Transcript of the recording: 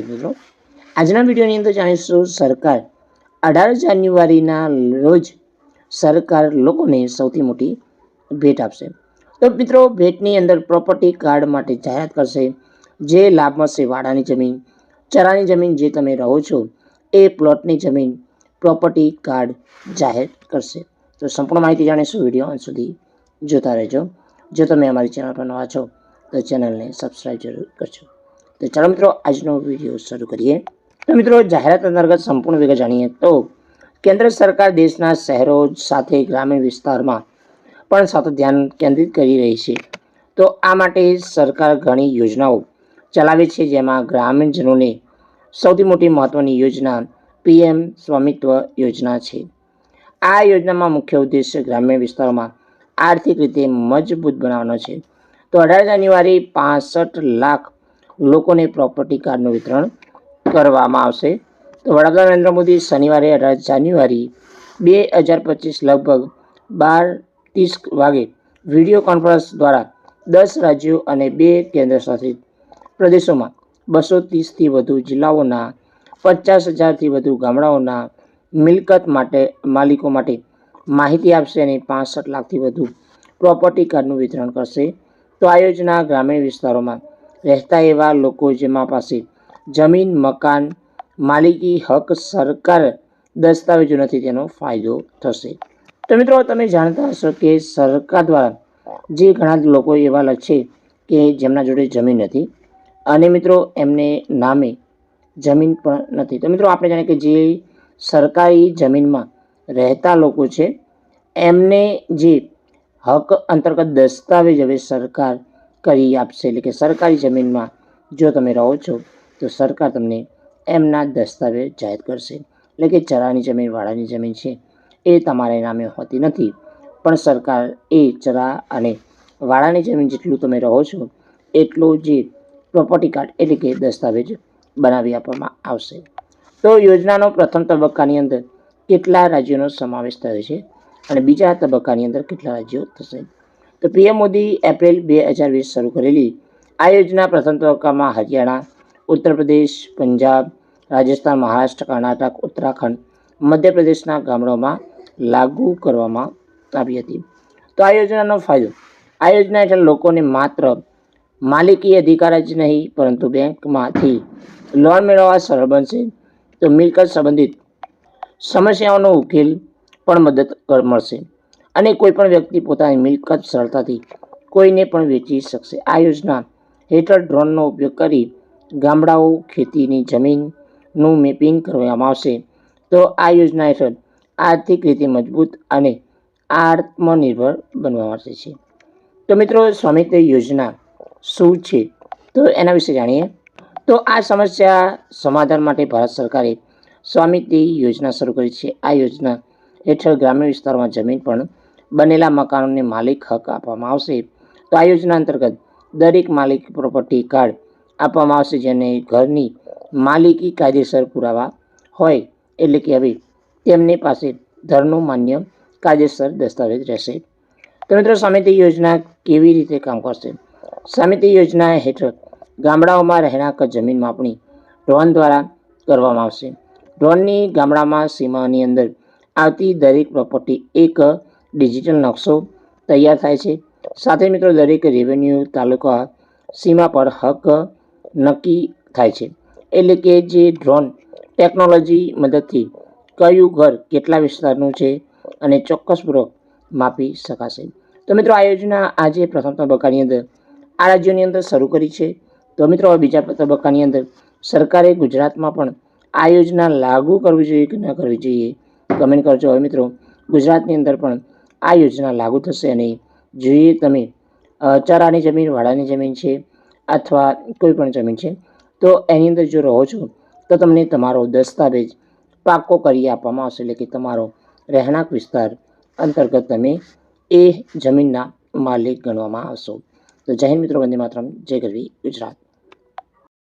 મિત્રો. આજના વિડીયોની અંદર જાણીશું સરકાર અઢાર જાન્યુઆરીના રોજ સરકાર લોકોને સૌથી મોટી ભેટ આપશે. તો મિત્રો, ભેટની અંદર પ્રોપર્ટી કાર્ડ માટે જાહેરાત કરશે. જે લાભ મળશે વાડાની જમીન, ચરાની જમીન જે તમે રહો છો, એ પ્લોટની જમીન પ્રોપર્ટી કાર્ડ જાહેર કરશે. તો સંપૂર્ણ માહિતી જાણીશું વીડિયો અંત સુધી જોતા રહેજો. જો તમે અમારી ચેનલ પર નવા છો, તો ચેનલને સબસ્ક્રાઈબ જરૂર કરજો. તો ચાલો મિત્રો, આજનો વીડિયો શરૂ કરીએ. તો મિત્રો, જાહેરાત અંતર્ગત સંપૂર્ણ વિગત જાણીએ તો કેન્દ્ર સરકાર દેશના શહેરો સાથે ગ્રામીણ વિસ્તારમાં પણ સતત ધ્યાન કેન્દ્રિત કરી રહી છે. તો આ માટે સરકાર ઘણી યોજનાઓ ચલાવે છે, જેમાં ગ્રામીણજનોને સૌથી મોટી મહત્ત્વની યોજના પીએમ સ્વામિત્વ યોજના છે. આ યોજનામાં મુખ્ય ઉદ્દેશ્ય ગ્રામીણ વિસ્તારોમાં આર્થિક રીતે મજબૂત બનાવવાનો છે. તો અઢાર જાન્યુઆરી પાસઠ લાખ લોકોને પ્રોપર્ટી કાર્ડનું વિતરણ કરવામાં આવશે. તો વડાપ્રધાન નરેન્દ્ર મોદી શનિવારે અઢાર જાન્યુઆરી બે હજાર પચીસ લગભગ બાર ત્રીસ વાગે વીડિયો કોન્ફરન્સ દ્વારા દસ રાજ્યો અને બે કેન્દ્રશાસિત પ્રદેશોમાં બસો ત્રીસથી વધુ જિલ્લાઓના, પચાસ હજારથી વધુ ગામડાઓના મિલકત માટે, માલિકો માટે માહિતી આપશે અને પાસઠ લાખથી વધુ પ્રોપર્ટી કાર્ડનું વિતરણ કરશે. તો આ યોજના ગ્રામીણ વિસ્તારોમાં રહેતા એવા લોકો જેમાં પાસે જમીન, મકાન, માલિકી, હક, સરકાર દસ્તાવેજો નથી, તેનો ફાયદો થશે. તો મિત્રો, તમે જાણતા હશો કે સરકાર દ્વારા જે ઘણા લોકો એવા છે કે જેમના જોડે જમીન નથી અને મિત્રો, એમને નામે જમીન પણ નથી. તો મિત્રો, આપણે જાણીએ કે જે સરકારી જમીનમાં રહેતા લોકો છે, એમને જે હક અંતર્ગત દસ્તાવેજ હવે સરકાર કરી આપશે. એટલે કે સરકારી જમીનમાં જો તમે રહો છો, તો સરકાર તમને એમના દસ્તાવેજ જાહેર કરશે. એટલે કે ચરાની જમીન, વાડાની જમીન છે, એ તમારા નામે હોતી નથી. પણ સરકાર એ ચરા અને વાડાની જમીન જેટલું તમે રહો છો, એટલું જે પ્રોપર્ટી કાર્ડ એટલે કે દસ્તાવેજ બનાવી આપવામાં આવશે. તો યોજનાનો પ્રથમ તબક્કાની અંદર કેટલા રાજ્યોનો સમાવેશ થયો છે? અને બીજા તબક્કાની અંદર કેટલા રાજ્યો થશે? તો પીએમ મોદી એપ્રિલ બે હજાર વીસ શરૂ કરેલી. આ યોજના પ્રથમ તબક્કામાં હરિયાણા ઉત્તર પ્રદેશ પંજાબ, રાજસ્થાન, મહારાષ્ટ્ર, કર્ણાટક, ઉત્તરાખંડ, મધ્યપ્રદેશના ગામડાઓમાં લાગુ કરવામાં આવી હતી. તો આ યોજનાનો ફાયદો? આ યોજના હેઠળ લોકોને માત્ર માલિકી અધિકાર જ નહીં, પરંતુ બેંકમાંથી લોન મેળવવા સરળ બનશે. તો મિલકત સંબંધિત સમસ્યાઓનો ઉકેલ પણ મદદ મળશે. અને કોઈ પણ વ્યક્તિ પોતાની મિલકત સરળતાથી કોઈને પણ વેચી શકશે. આ યોજના હેઠળ ડ્રોનનો ઉપયોગ કરી ગામડાઓ, ખેતીની જમીનનું મેપિંગ કરવામાં આવશે. તો આ યોજના હેઠળ આર્થિક રીતે મજબૂત અને આત્મનિર્ભર બનવા માટે છે. તો મિત્રો, સ્વામિત્વ યોજના શું છે? તો એના વિશે જાણીએ. તો આ સમસ્યા સમાધાન માટે ભારત સરકારે સ્વામિત્વ યોજના શરૂ કરી છે. આ યોજના હેઠળ ગ્રામીણ વિસ્તારોમાં જમીન પણ બનેલા મકાનોને માલિક હક આપવામાં આવશે. તો આ યોજના અંતર્ગત દરેક માલિક પ્રોપર્ટી કાર્ડ આપવામાં આવશે જેને ઘરની માલિકી કાયદેસર પુરાવા હોય. એટલે કે હવે તેમની પાસે ઘરનું માન્ય કાયદેસર દસ્તાવેજ રહેશે. તો મિત્રો સમિતિ યોજના કેવી રીતે કામ કરશે? સમિતિ યોજના હેઠળ ગામડાઓમાં રહેણાંક જમીન માપણી ડ્રોન દ્વારા કરવામાં આવશે. ડ્રોનની ગામડામાં સીમાની અંદર આવતી દરેક પ્રોપર્ટી એક ડિજિટલ નકશો તૈયાર થાય છે. સાથે મિત્રો, દરેક રેવન્યુ તાલુકા સીમા પર હક નક્કી થાય છે. એટલે કે જે ડ્રોન ટેકનોલોજી મદદથી કયું ઘર કેટલા વિસ્તારનું છે અને ચોક્કસપૂર્વક માપી શકાશે. તો મિત્રો, આ યોજના આજે પ્રથમ તબક્કાની અંદર આ રાજ્યોની અંદર શરૂ કરી છે. તો મિત્રો બીજા તબક્કાની અંદર સરકારે ગુજરાતમાં પણ આ યોજના લાગુ કરવી જોઈએ કે ન કરવી જોઈએ? કમેન્ટ કરજો. હવે મિત્રો, ગુજરાતની અંદર પણ આ યોજના લાગુ થશે અને જોઈએ તમે ચારાની ચરાની જમીન, વાડાની જમીન છે અથવા કોઈ પણ જમીન છે, તો એની અંદર જો રહો છો, તો તમને તમારો દસ્તાવેજ પાક્કો કરી આપવામાં આવશે. એટલે કે તમારો રહેણાંક વિસ્તાર અંતર્ગત તમે એ જમીનના માલિક ગણવામાં આવશો. તો જય હિન્દ મિત્રો, વંદે માતરમ. જય ગરવી ગુજરાત.